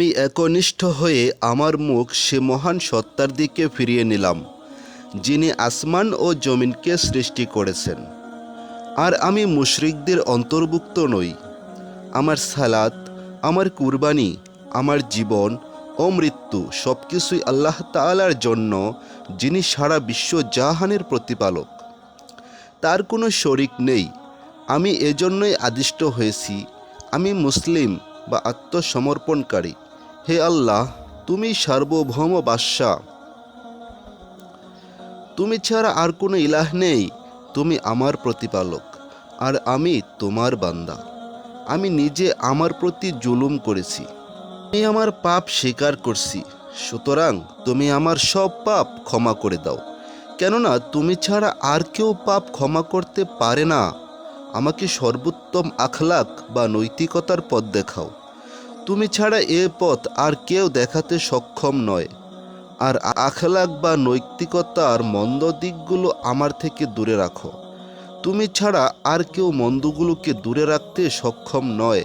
আমি একনিষ্ঠ হয়ে আমার মুখ সে মহান সত্তার দিকে ফিরিয়ে নিলাম, যিনি আসমান ও জমিনকে সৃষ্টি করেছেন। আর আমি মুশরিকদের অন্তর্ভুক্ত নই। আমার সালাত, আমার কুরবানি, আমার জীবন ও মৃত্যু সব কিছুই আল্লাহ তাআলার জন্য, যিনি সারা বিশ্ব জাহানের প্রতিপালক। তার কোনো শরিক নেই। আমি এজন্যই আদিষ্ট হয়েছি। আমি মুসলিম বা আত্মসমর্পণকারী। হে আল্লাহ, তুমি সার্বভৌম বাদশাহ। তুমি ছাড়া আর কোনো ইলাহ নেই, তুমি আমার প্রতিপালক, আর আমি তোমার বান্দা। আমি নিজে আমার প্রতি জুলুম করেছি। আমি আমার পাপ স্বীকার করছি, সুতরাং তুমি আমার সব পাপ ক্ষমা করে দাও। কেননা তুমি ছাড়া আর কেউ পাপ ক্ষমা করতে পারে না। আমাকে সর্বোত্তম আখলাক বা নৈতিকতার পথ দেখাও। তুমি ছাড়া এ পথ আর কেউ দেখাতে সক্ষম নয়। আর আখলাক বা নৈতিকতার মন্দ দিকগুলো আমার থেকে দূরে রাখো। তুমি ছাড়া আর কেউ মন্দগুলোকে দূরে রাখতে সক্ষম নয়।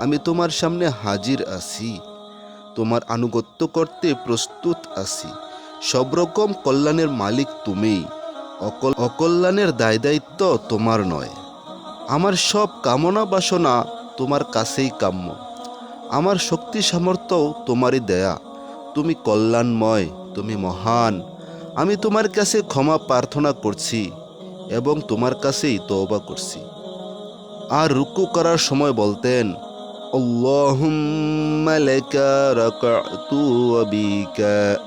আমি তোমার সামনে হাজির আছি। তোমার আনুগত্য করতে প্রস্তুত আছি। সব রকম কল্যাণের মালিক তুমিই। অকল, অকল্যাণের দায় দায়িত্ব তোমার নয়। আমার সব কামনা বাসনা তোমার কাছেই কাম্য। আমার শক্তি সামর্থ্যও তোমারই দেয়া তুমি কল্যাণময় তুমি মহান আমি তোমার কাছে ক্ষমা প্রার্থনা করছি এবং তোমার কাছেই তওবা করছি আর রুকু করার সময় বলতেন اللهم لك ركعت وبك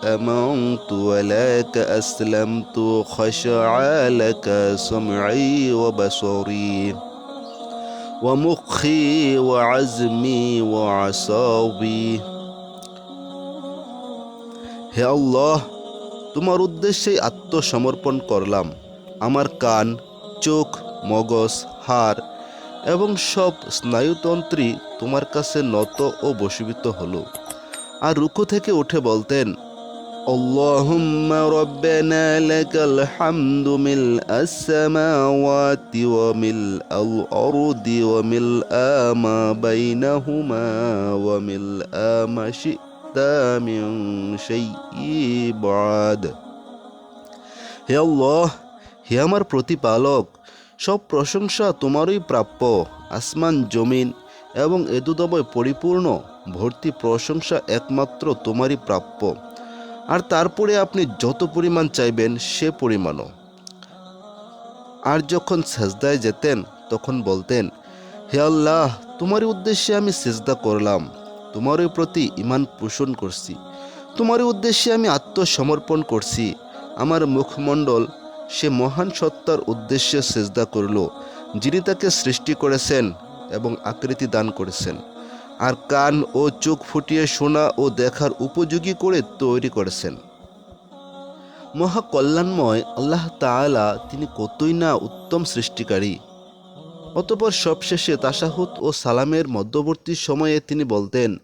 أمنت ولك أسلمت خشع لك سمعي وبصري ومخي وعزمي وعصابي হে আল্লাহ তোমার উদ্দেশ্যেই আত্মসমর্পণ করলাম আমার কান চোখ মগজ হাড় এবং সব স্নায়ুতন্ত্রী তোমার কাছে নত ও বশীভূত হলো আর রুকু থেকে উঠে বলতেন اللهم ربنا لك الحمد ملء السماوات وملء الأرض وملء ما بينهما وملء ما شئت من شيء بعد হে আল্লাহ হে আমার প্রতিপালক সব প্রশংসা তোমারই প্রাপ্য আসমান জমিন এবং এদুদবয় পরিপূর্ণ ভর্তি প্রশংসা একমাত্র তোমারই প্রাপ্য আর তারপরে আপনি যত পরিমাণ চাইবেন সে পরিমাণও। আর যখন সেজদায় যেতেন, তখন বলতেন, হে আল্লাহ, তোমার উদ্দেশ্যে আমি সেজদা করলাম। তোমারই প্রতি ইমান পোষণ করছি। তোমার উদ্দেশ্যে আমি আত্মসমর্পণ করছি। আমার মুখমণ্ডল সে মহান সত্তার উদ্দেশ্যে সেজদা করল, যিনি তাকে সৃষ্টি করেছেন এবং আকৃতি দান করেছেন। আর কান ও চোখ ফুটিয়ে শোনা ও দেখার উপযোগী করে তৈরি করেছেন। মহাকল্যাণময় আল্লাহ তালা তিনি কতই না উত্তম সৃষ্টিকারী। অতপর সবশেষে তাসাহুত ও সালামের মধ্যবর্তী সময়ে তিনি বলতেন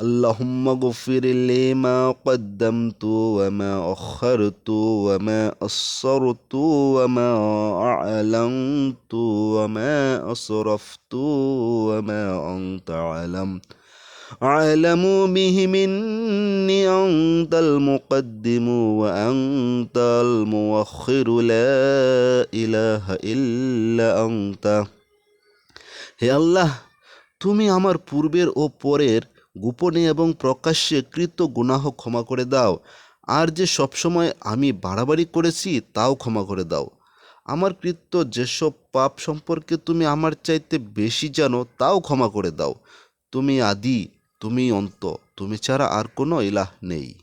اللهم اغفر لي ما قدمت وما أخرت وما أسرت وما أعلنت وما أسرفت وما أنت أعلم أعلم به مني أنت المقدم وأنت المؤخر لا إله إلا أنت হে আল্লাহ তুমি আমার পূর্বের ও পরের গোপনে এবং প্রকাশ্যে কৃত গুনাহ ক্ষমা করে দাও। আর যে সবসময় আমি বাড়াবাড়ি করেছি, তাও ক্ষমা করে দাও। আমার কৃত্য যেসব পাপ সম্পর্কে তুমি আমার চাইতে বেশি জানো, তাও ক্ষমা করে দাও। তুমি আদি, তুমি অন্ত, তুমি ছাড়া আর কোনো ইলাহ নেই।